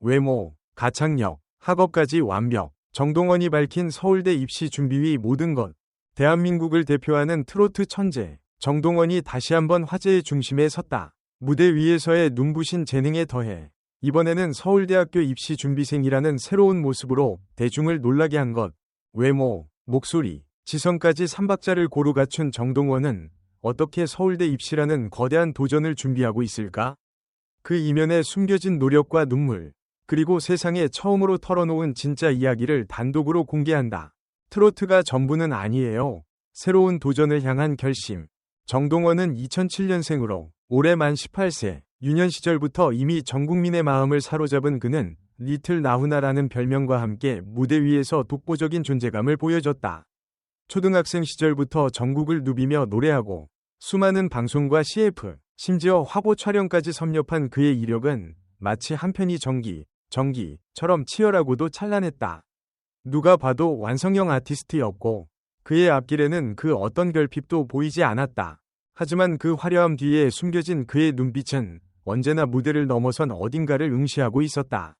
외모, 가창력, 학업까지 완벽. 정동원이 밝힌 서울대 입시 준비위 모든 것. 대한민국을 대표하는 트로트 천재. 정동원이 다시 한번 화제의 중심에 섰다. 무대 위에서의 눈부신 재능에 더해 이번에는 서울대학교 입시 준비생이라는 새로운 모습으로 대중을 놀라게 한 것. 외모, 목소리, 지성까지 삼박자를 고루 갖춘 정동원은 어떻게 서울대 입시라는 거대한 도전을 준비하고 있을까? 그 이면에 숨겨진 노력과 눈물, 그리고 세상에 처음으로 털어놓은 진짜 이야기를 단독으로 공개한다. 트로트가 전부는 아니에요. 새로운 도전을 향한 결심. 정동원은 2007년생으로 올해 만 18세, 유년 시절부터 이미 전 국민의 마음을 사로잡은 그는 리틀 나훈아라는 별명과 함께 무대 위에서 독보적인 존재감을 보여줬다. 초등학생 시절부터 전국을 누비며 노래하고 수많은 방송과 CF, 심지어 화보 촬영까지 섭렵한 그의 이력은 마치 한편이 전기, 전기처럼 치열하고도 찬란했다. 누가 봐도 완성형 아티스트였고 그의 앞길에는 그 어떤 결핍도 보이지 않았다. 하지만 그 화려함 뒤에 숨겨진 그의 눈빛은 언제나 무대를 넘어선 어딘가를 응시하고 있었다.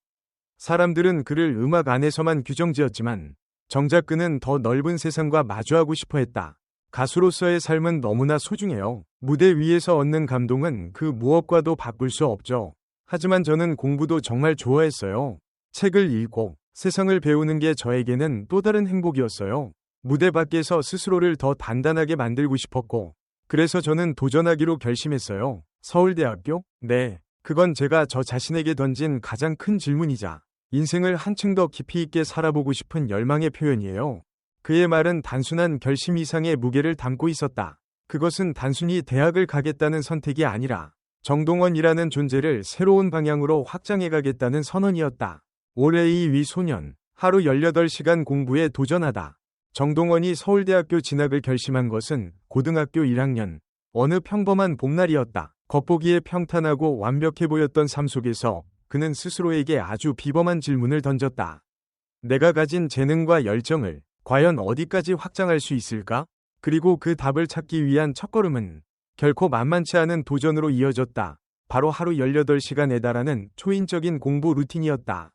사람들은 그를 음악 안에서만 규정지었지만 정작 그는 더 넓은 세상과 마주하고 싶어 했다. 가수로서의 삶은 너무나 소중해요. 무대 위에서 얻는 감동은 그 무엇과도 바꿀 수 없죠. 하지만 저는 공부도 정말 좋아했어요. 책을 읽고 세상을 배우는 게 저에게는 또 다른 행복이었어요. 무대 밖에서 스스로를 더 단단하게 만들고 싶었고, 그래서 저는 도전하기로 결심했어요. 서울대학교? 네. 그건 제가 저 자신에게 던진 가장 큰 질문이자 인생을 한층 더 깊이 있게 살아보고 싶은 열망의 표현이에요. 그의 말은 단순한 결심 이상의 무게를 담고 있었다. 그것은 단순히 대학을 가겠다는 선택이 아니라 정동원이라는 존재를 새로운 방향으로 확장해 가겠다는 선언이었다. 올해의 위 소년, 하루 18시간 공부에 도전하다. 정동원이 서울대학교 진학을 결심한 것은 고등학교 1학년, 어느 평범한 봄날이었다. 겉보기에 평탄하고 완벽해 보였던 삶 속에서 그는 스스로에게 아주 비범한 질문을 던졌다. 내가 가진 재능과 열정을 과연 어디까지 확장할 수 있을까? 그리고 그 답을 찾기 위한 첫걸음은 결코 만만치 않은 도전으로 이어졌다. 바로 하루 18시간에 달하는 초인적인 공부 루틴이었다.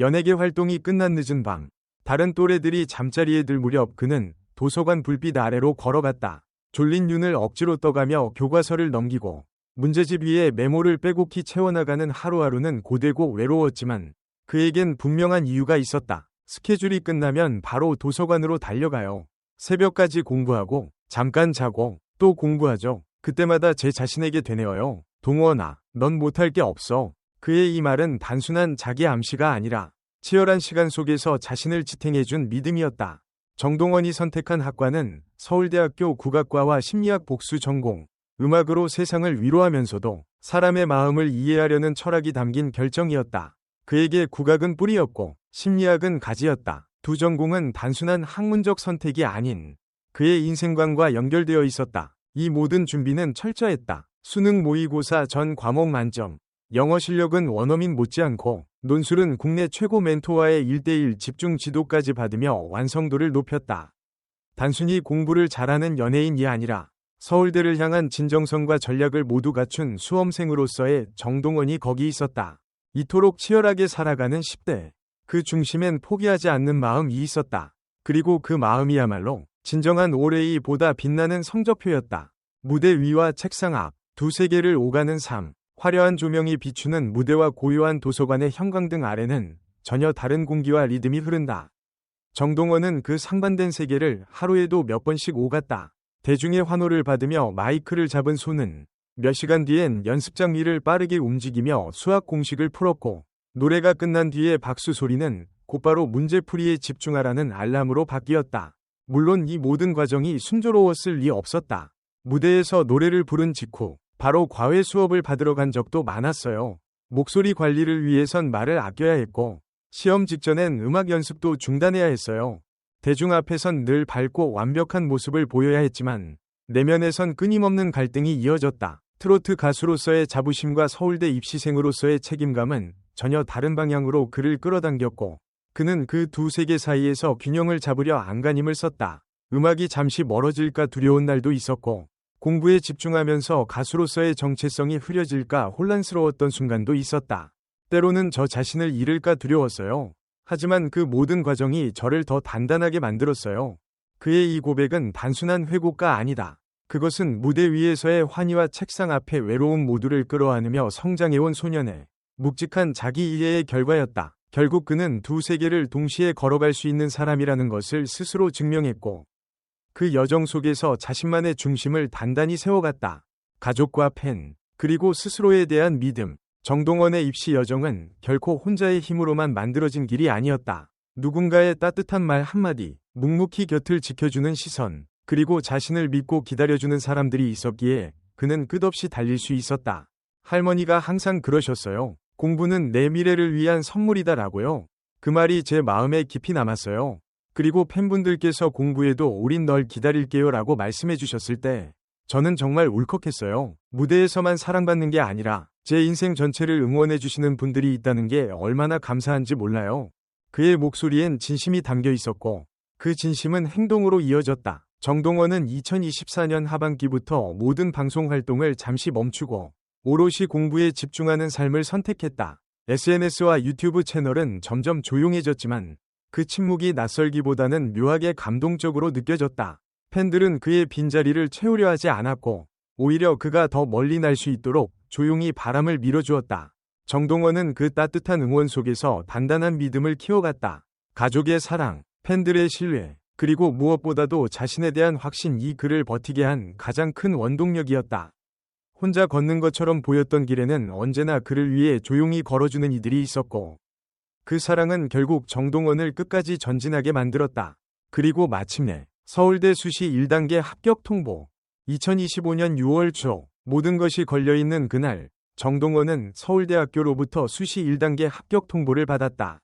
연예계 활동이 끝난 늦은 밤, 다른 또래들이 잠자리에 들 무렵 그는 도서관 불빛 아래로 걸어갔다. 졸린 눈을 억지로 떠가며 교과서를 넘기고 문제집 위에 메모를 빼곡히 채워나가는 하루하루는 고되고 외로웠지만 그에겐 분명한 이유가 있었다. 스케줄이 끝나면 바로 도서관으로 달려가요. 새벽까지 공부하고 잠깐 자고 또 공부하죠. 그때마다 제 자신에게 되뇌어요. 동원아, 넌 못할 게 없어. 그의 이 말은 단순한 자기 암시가 아니라 치열한 시간 속에서 자신을 지탱해준 믿음이었다. 정동원이 선택한 학과는 서울대학교 국악과와 심리학 복수 전공, 음악으로 세상을 위로하면서도 사람의 마음을 이해하려는 철학이 담긴 결정이었다. 그에게 국악은 뿌리였고 심리학은 가지였다. 두 전공은 단순한 학문적 선택이 아닌 그의 인생관과 연결되어 있었다. 이 모든 준비는 철저했다. 수능 모의고사 전 과목 만점. 영어 실력은 원어민 못지않고 논술은 국내 최고 멘토와의 1대1 집중 지도까지 받으며 완성도를 높였다. 단순히 공부를 잘하는 연예인이 아니라 서울대를 향한 진정성과 전략을 모두 갖춘 수험생으로서의 정동원이 거기 있었다. 이토록 치열하게 살아가는 10대. 그 중심엔 포기하지 않는 마음이 있었다. 그리고 그 마음이야말로 진정한 올해이 보다 빛나는 성적표였다. 무대 위와 책상 앞, 두 세계를 오가는 삶, 화려한 조명이 비추는 무대와 고요한 도서관의 형광등 아래는 전혀 다른 공기와 리듬이 흐른다. 정동원은 그 상반된 세계를 하루에도 몇 번씩 오갔다. 대중의 환호를 받으며 마이크를 잡은 손은 몇 시간 뒤엔 연습장 위를 빠르게 움직이며 수학 공식을 풀었고 노래가 끝난 뒤에 박수 소리는 곧바로 문제풀이에 집중하라는 알람으로 바뀌었다. 물론 이 모든 과정이 순조로웠을 리 없었다. 무대에서 노래를 부른 직후 바로 과외 수업을 받으러 간 적도 많았어요. 목소리 관리를 위해선 말을 아껴야 했고 시험 직전엔 음악 연습도 중단해야 했어요. 대중 앞에선 늘 밝고 완벽한 모습을 보여야 했지만 내면에선 끊임없는 갈등이 이어졌다. 트로트 가수로서의 자부심과 서울대 입시생으로서의 책임감은 전혀 다른 방향으로 그를 끌어당겼고 그는 그 두 세계 사이에서 균형을 잡으려 안간힘을 썼다. 음악이 잠시 멀어질까 두려운 날도 있었고 공부에 집중하면서 가수로서의 정체성이 흐려질까 혼란스러웠던 순간도 있었다. 때로는 저 자신을 잃을까 두려웠어요. 하지만 그 모든 과정이 저를 더 단단하게 만들었어요. 그의 이 고백은 단순한 회고가 아니다. 그것은 무대 위에서의 환희와 책상 앞에 외로움 모두를 끌어안으며 성장해온 소년의 묵직한 자기 이해의 결과였다. 결국 그는 두 세계를 동시에 걸어갈 수 있는 사람이라는 것을 스스로 증명했고, 그 여정 속에서 자신만의 중심을 단단히 세워갔다. 가족과 팬, 그리고 스스로에 대한 믿음, 정동원의 입시 여정은 결코 혼자의 힘으로만 만들어진 길이 아니었다. 누군가의 따뜻한 말 한마디, 묵묵히 곁을 지켜주는 시선, 그리고 자신을 믿고 기다려주는 사람들이 있었기에 그는 끝없이 달릴 수 있었다. 할머니가 항상 그러셨어요. 공부는 내 미래를 위한 선물이다라고요. 그 말이 제 마음에 깊이 남았어요. 그리고 팬분들께서 공부에도 우린 널 기다릴게요 라고 말씀해 주셨을 때 저는 정말 울컥했어요. 무대에서만 사랑받는 게 아니라 제 인생 전체를 응원해 주시는 분들이 있다는 게 얼마나 감사한지 몰라요. 그의 목소리엔 진심이 담겨 있었고 그 진심은 행동으로 이어졌다. 정동원은 2024년 하반기부터 모든 방송 활동을 잠시 멈추고 오롯이 공부에 집중하는 삶을 선택했다. SNS와 유튜브 채널은 점점 조용해졌지만 그 침묵이 낯설기보다는 묘하게 감동적으로 느껴졌다. 팬들은 그의 빈자리를 채우려 하지 않았고 오히려 그가 더 멀리 날 수 있도록 조용히 바람을 밀어주었다. 정동원은 그 따뜻한 응원 속에서 단단한 믿음을 키워갔다. 가족의 사랑, 팬들의 신뢰, 그리고 무엇보다도 자신에 대한 확신 이 그를 버티게 한 가장 큰 원동력이었다. 혼자 걷는 것처럼 보였던 길에는 언제나 그를 위해 조용히 걸어주는 이들이 있었고, 그 사랑은 결국 정동원을 끝까지 전진하게 만들었다. 그리고 마침내 서울대 수시 1단계 합격 통보. 2025년 6월 초 모든 것이 걸려있는 그날 정동원은 서울대학교로부터 수시 1단계 합격 통보를 받았다.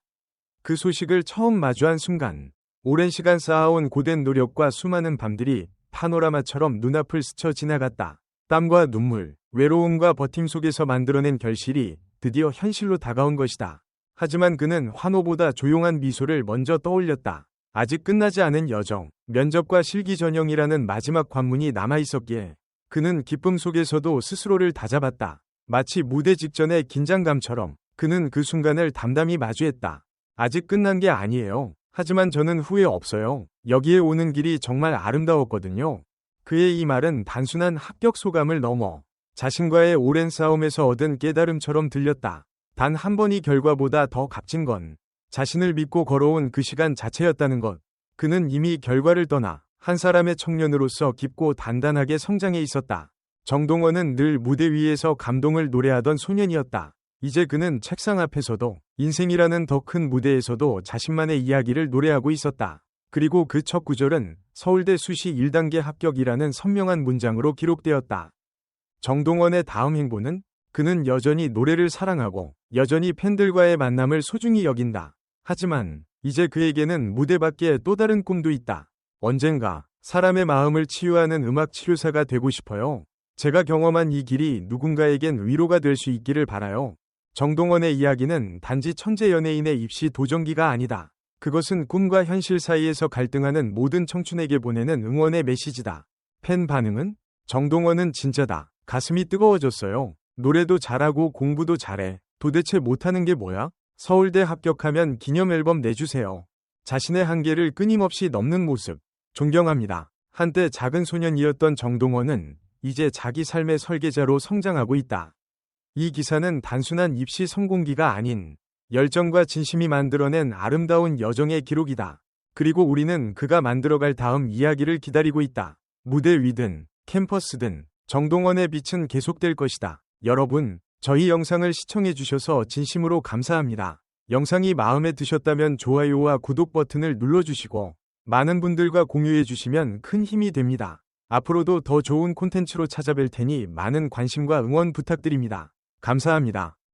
그 소식을 처음 마주한 순간 오랜 시간 쌓아온 고된 노력과 수많은 밤들이 파노라마처럼 눈앞을 스쳐 지나갔다. 땀과 눈물, 외로움과 버팀 속에서 만들어낸 결실이 드디어 현실로 다가온 것이다. 하지만 그는 환호보다 조용한 미소를 먼저 떠올렸다. 아직 끝나지 않은 여정, 면접과 실기 전형이라는 마지막 관문이 남아 있었기에 그는 기쁨 속에서도 스스로를 다잡았다. 마치 무대 직전의 긴장감처럼 그는 그 순간을 담담히 마주했다. 아직 끝난 게 아니에요. 하지만 저는 후회 없어요. 여기에 오는 길이 정말 아름다웠거든요. 그의 이 말은 단순한 합격 소감을 넘어 자신과의 오랜 싸움에서 얻은 깨달음처럼 들렸다. 단 한 번이 결과보다 더 값진 건 자신을 믿고 걸어온 그 시간 자체였다는 것. 그는 이미 결과를 떠나 한 사람의 청년으로서 깊고 단단하게 성장해 있었다. 정동원은 늘 무대 위에서 감동을 노래하던 소년이었다. 이제 그는 책상 앞에서도 인생이라는 더 큰 무대에서도 자신만의 이야기를 노래하고 있었다. 그리고 그 첫 구절은 서울대 수시 1단계 합격이라는 선명한 문장으로 기록되었다. 정동원의 다음 행보는 그는 여전히 노래를 사랑하고 여전히 팬들과의 만남을 소중히 여긴다. 하지만 이제 그에게는 무대 밖에 또 다른 꿈도 있다. 언젠가 사람의 마음을 치유하는 음악 치료사가 되고 싶어요. 제가 경험한 이 길이 누군가에겐 위로가 될 수 있기를 바라요. 정동원의 이야기는 단지 천재 연예인의 입시 도전기가 아니다. 그것은 꿈과 현실 사이에서 갈등하는 모든 청춘에게 보내는 응원의 메시지다. 팬 반응은? 정동원은 진짜다. 가슴이 뜨거워졌어요. 노래도 잘하고 공부도 잘해. 도대체 못하는 게 뭐야? 서울대 합격하면 기념 앨범 내주세요. 자신의 한계를 끊임없이 넘는 모습. 존경합니다. 한때 작은 소년이었던 정동원은 이제 자기 삶의 설계자로 성장하고 있다. 이 기사는 단순한 입시 성공기가 아닌 열정과 진심이 만들어낸 아름다운 여정의 기록이다. 그리고 우리는 그가 만들어갈 다음 이야기를 기다리고 있다. 무대 위든 캠퍼스든 정동원의 빛은 계속될 것이다. 여러분, 저희 영상을 시청해 주셔서 진심으로 감사합니다. 영상이 마음에 드셨다면 좋아요와 구독 버튼을 눌러주시고 많은 분들과 공유해 주시면 큰 힘이 됩니다. 앞으로도 더 좋은 콘텐츠로 찾아뵐 테니 많은 관심과 응원 부탁드립니다. 감사합니다.